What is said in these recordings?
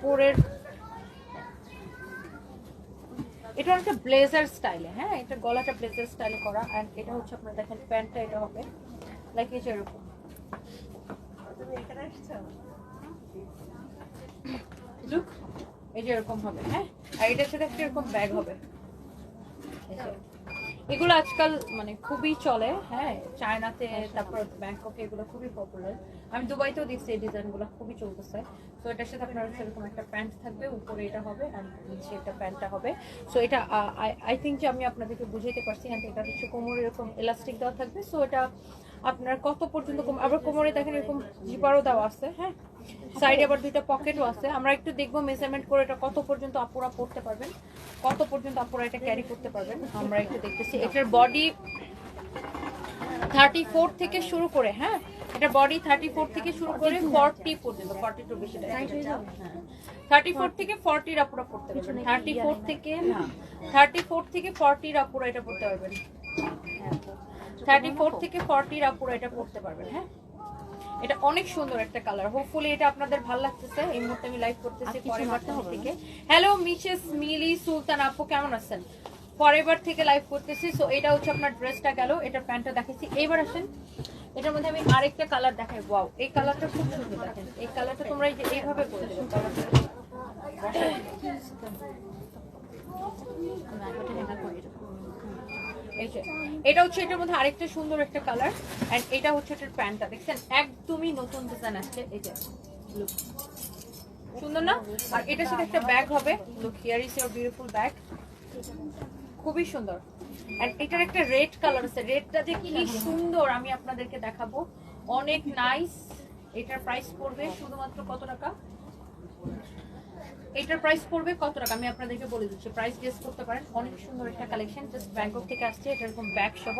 উপরের এটা একটা ব্লেজার স্টাইলে হ্যাঁ? এটা গলাটা ব্লেজার স্টাইলে করা অ্যান্ড এটা হচ্ছে আপনার দেখেন প্যান্টটা এটা হবে। লাইক এই যে এরকম। লুক এই যে এরকম হবে হ্যাঁ? আর এটার সাথে একটা এরকম ব্যাগ হবে। এগুলো আজকাল মানে খুবই চলে হ্যাঁ চায়নাতে, তারপর ব্যাংককে এগুলো খুবই পপুলার আমি দুবাইতেও দেখছি এই ডিজাইনগুলো খুবই চলতেছে। তো এটার সাথে আপনার সেরকম একটা প্যান্ট থাকবে, উপরে এটা হবে আর নিচে একটা প্যান্টটা হবে। সো এটা আই থিঙ্ক যে আমি আপনাদেরকে বুঝাইতে পারছি অ্যান্ড এটা হচ্ছে কোমরে এরকম এলাস্টিক দেওয়া থাকবে। সো এটা আপনার কত পর্যন্ত আবার কোমরে দেখেন এরকম জিপারও দেওয়া আছে হ্যাঁ। সাইডে আবার দুইটা পকেটও আছে। আমরা একটু দেখব মেজারমেন্ট করে এটা কত পর্যন্ত আপুরা পড়তে পারবেন। কত পর্যন্ত আপুরা এটা ক্যারি করতে পারবেন আমরা একটু দেখতেছি। এটার বডি থার্টি ফোর থেকে শুরু করে হ্যাঁ? এটা বডি থার্টি ফোর থেকে শুরু করে ফর্টি পর্যন্ত ফর্টি টু বেশি থার্টি ফোর থেকে ফর্টির আপুরা পড়তে পারবেন। থার্টি ফোর থেকে না থার্টি ফোর থেকে ফর্টির আপুরা এটা পড়তে পারবেন। থার্টি ফোর থেকে ফর্টির আপুরা এটা পড়তে পারবেন হ্যাঁ? এটা অনেক সুন্দর একটা কালার হোপফুলি এটা আপনাদের ভালো লাগতেছে। এই মুহূর্তে আমি লাইভ করতেছি ফরএভার থেকে। হ্যালো মিসেস মিলি সুলতান আপু কেমন আছেন? ফরএভার থেকে লাইভ করতেছি সো এটা হচ্ছে আপনার ড্রেসটা গেল এটা প্যান্টটা দেখাচ্ছি এইবার আসেন এটার মধ্যে আমি আরেকটা কালার দেখাই। ওয়াও এই কালারটা খুব সুন্দর দেখেন। এই কালারটা তোমরা এই যে এইভাবে করে দেবে। কালারটা এটা হচ্ছে এটার মধ্যে আরেকটা সুন্দর একটা কালার এটা হচ্ছে এটার প্যান্টটা। দেখছেন, একদমই নতুন ডিজাইন আসছে। সুন্দর না? আর এটার সাথে একটা ব্যাগ হবে। Look here is your beautiful bag খুবই সুন্দর। এন্ড এটার একটা রেড কালার আছে। রেডটা যে কি সুন্দর আমি আপনাদেরকে দেখাবো। অনেক নাইস এটার প্রাইস পড়বে শুধুমাত্র কত টাকা? এটার প্রাইস পড়বে কত টাকা? আমি আপনাদেরকে বলে দিচ্ছি। প্রাইস গেস করতে পারেন। অনেক সুন্দর একটা কালেকশন জাস্ট ব্যাংকক থেকে আসছে। এটা এরকম ব্যাগ সহ।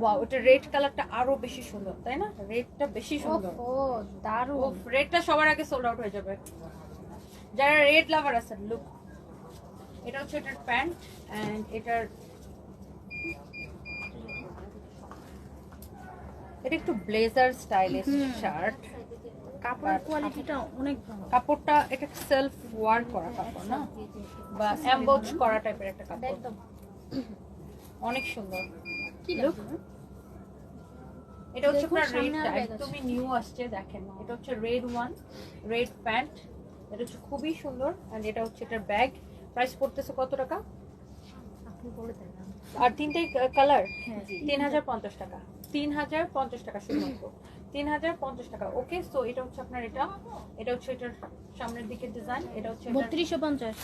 ওয়াও এটা রেড কালারটা আরও বেশি সুন্দর তাই না? রেডটা বেশি সুন্দর। ও দারুণ। রেডটা সবার আগে সোল্ড আউট হয়ে যাবে। যারা রেড লাভার আছেন লুক এটা হচ্ছে এটার প্যান্ট এন্ড এটার এটা একটু ব্লেজার স্টাইলিশ শার্ট কাপড়ের কোয়ালিটিটা অনেক ভালো। কাপড়টা এটা সেলফ করা কাপড় না? বা এমবোজ করা টাইপের একটা কাপড়। একদম। অনেক সুন্দর। কি Look. এটা হচ্ছে আপনার রেডটা। একদমই নিউ আসছে দেখেন। এটা হচ্ছে রেড ওয়ান রেড প্যান্ট এটা হচ্ছে খুবই সুন্দর। এন্ড এটা হচ্ছে এটার ব্যাগ প্রাইস পড়তেছে কত টাকা? আপনি বলে দেন আর তিনটে কালার হ্যাঁ তিন হাজার পঞ্চাশ টাকা। তিন হাজার পঞ্চাশ টাকা শুধুমাত্র। তিন হাজার পঞ্চাশ টাকা। ওকে সো এটা হচ্ছে আপনার এটা। এটা হচ্ছে এটার সামনের দিকে ডিজাইন এটা হচ্ছে পঞ্চাশ।